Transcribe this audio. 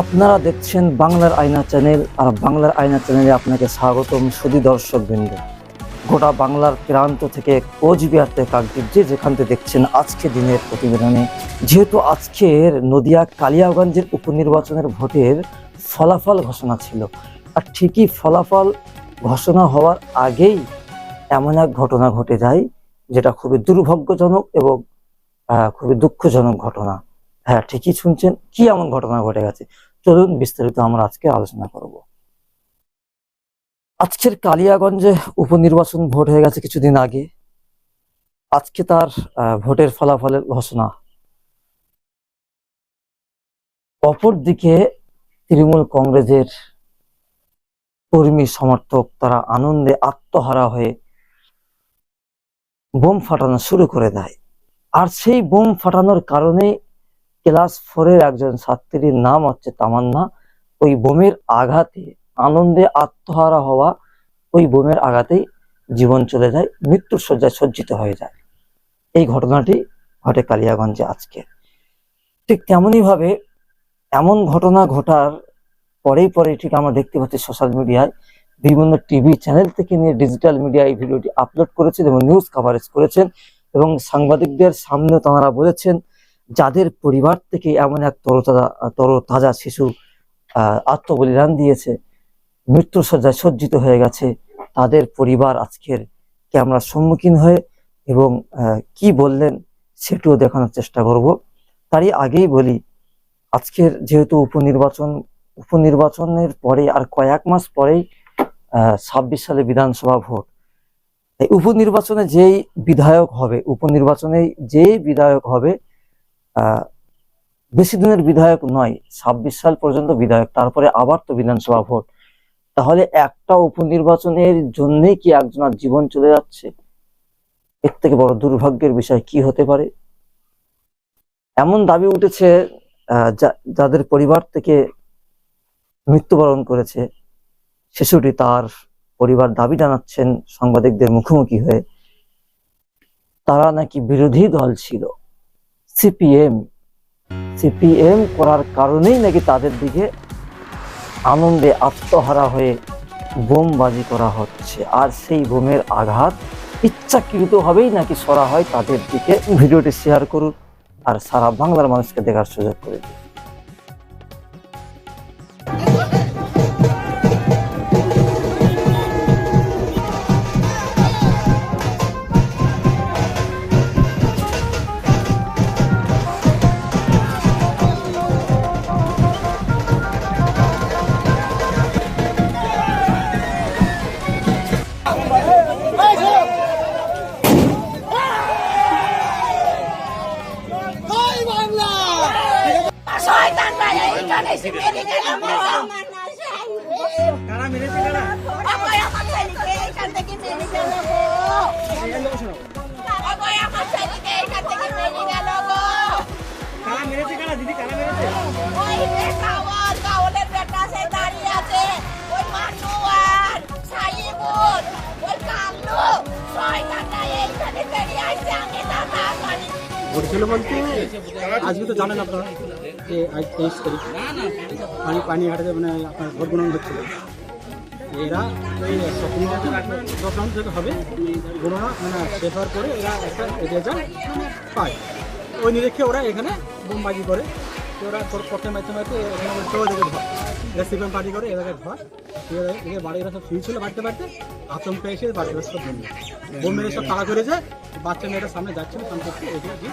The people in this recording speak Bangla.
আপনারা দেখছেন বাংলার আয়না চ্যানেল, আর বাংলার আয়না চ্যানেলে আপনাকে স্বাগতম সুদী দর্শক বৃন্দ। গোটা বাংলার প্রান্ত থেকে কোচবিহার থেকে কাকদ্বীপ যে যেখান থেকে দেখছেন আজকে দিনের প্রতিবেদনে, যেহেতু আজকের নদিয়া কালিয়াগঞ্জের উপনির্বাচনের ভোটের ফলাফল ঘোষণা ছিল, আর ঠিকই ফলাফল ঘোষণা হওয়ার আগেই এমন এক ঘটনা ঘটে যায়, যেটা খুবই দুর্ভাগ্যজনক এবং খুবই দুঃখজনক ঘটনা। হ্যাঁ ঠিকই শুনছেন। কি এমন ঘটনা ঘটে গেছে? চলুন বিস্তারিত আমরা আজকে আলোচনা করব। আজকের কালিয়াগঞ্জে উপনির্বাচন ভোট হয়ে গেছে কিছুদিন আগে। আজকে তার ভোটের ফলাফলের ঘোষণা। অপরদিকে তৃণমূল কংগ্রেসের কর্মী সমর্থক তারা আনন্দে আত্মহারা হয়ে বোম ফাটানো শুরু করে দেয়। আর সেই বোম ফাটানোর কারণে ক্লাস ফোরের একজন ছাত্রীর নাম হচ্ছে তামান্না। ওই বোমের আঘাতে, আনন্দে আত্মহারা হওয়া ওই বোমের আঘাতেই জীবন চলে যায়, মৃত্যুর শয্যায় সজ্জিত হয়ে যায়। এই ঘটনাটি ঘটে কালিয়াগঞ্জে আজকে। ঠিক তেমনই ভাবে এমন ঘটনা ঘটার পরেই পরে ঠিক আমরা দেখতে পাচ্ছি সোশ্যাল মিডিয়ায় বিভিন্ন টিভি চ্যানেল থেকে নিয়ে ডিজিটাল মিডিয়া এই ভিডিওটি আপলোড করেছেন এবং নিউজ কভারেজ করেছেন এবং সাংবাদিকদের সামনে তাঁরা বলেছেন যাদের পরিবার থেকে এমন এক তরতাজা তরতাজা শিশু আত্মবলিদান দিয়েছে মৃত্যুর সজ্জায় সজ্জিত হয়ে গেছে, তাদের পরিবার আজকের ক্যামেরার সম্মুখীন হয়ে এবং কি বললেন সেটিও দেখানোর চেষ্টা করব। তারই আগেই বলি, আজকের যেহেতু উপনির্বাচন, উপনির্বাচনের পরে আর কয়েক মাস পরেই ছাব্বিশ সালে বিধানসভা ভোট। উপনির্বাচনে যেই বিধায়ক হবে, উপনির্বাচনে যেই বিধায়ক হবে বেশি দিনের বিধায়ক নয়, ছাব্বিশ সাল পর্যন্ত বিধায়ক, তারপরে আবার তো বিধানসভা ভোট। তাহলে একটা উপনির্বাচনের জন্যই কি একজনের জীবন চলে যাচ্ছে? এর থেকে বড় দুর্ভাগ্যের বিষয় কি হতে পারে? এমন দাবি উঠেছে যাদের পরিবার থেকে মৃত্যুবরণ করেছে। শিশুটি তার পরিবার দাবি জানাচ্ছেন সাংবাদিকদের মুখোমুখি হয়ে। তারা নাকি বিরোধী দল ছিল। সিপিএম। সিপিএম করার কারণেই নাকি তাদের দিকে আনন্দে আত্মহারা হয়ে বোমবাজি করা হচ্ছে। আর সেই বোমের আঘাত ইচ্ছাকৃতভাবেই নাকি সরা হয় তাদের দিকে। ভিডিওটি শেয়ার করুন আর সারা বাংলার মানুষকে দেখার সুযোগ করে দিন। Esse menino é! ঘটেছিল বলতে, আজকে তো জানেন আপনারা, যে আজ তেইশ তারিখ, পানি পানি হাটাতে মানে আপনার ভোট গ্রহণ হচ্ছিল। এরা ওই দোকান থেকে হবে গণনা মানে শেষ হওয়ার পরে এরা একটা রেজাল্ট পায়। ওই নিরীক্ষে ওরা এখানে বোমবাজি করে ওরা পক্ষে মারতে মারতে এখানে ধর এরা সিপিএম পার্টি করে এদেরকে ধর এদের এদের বাড়ি এরা সব শুয়ে ছিল বাড়তে বাড়িতে, আতঙ্ক এসে বাড়িতে সব বোম বোম মেরে সব তাড়া করেছে। বাচ্চা মেয়েটা সামনে যাচ্ছিল সামনে গিয়ে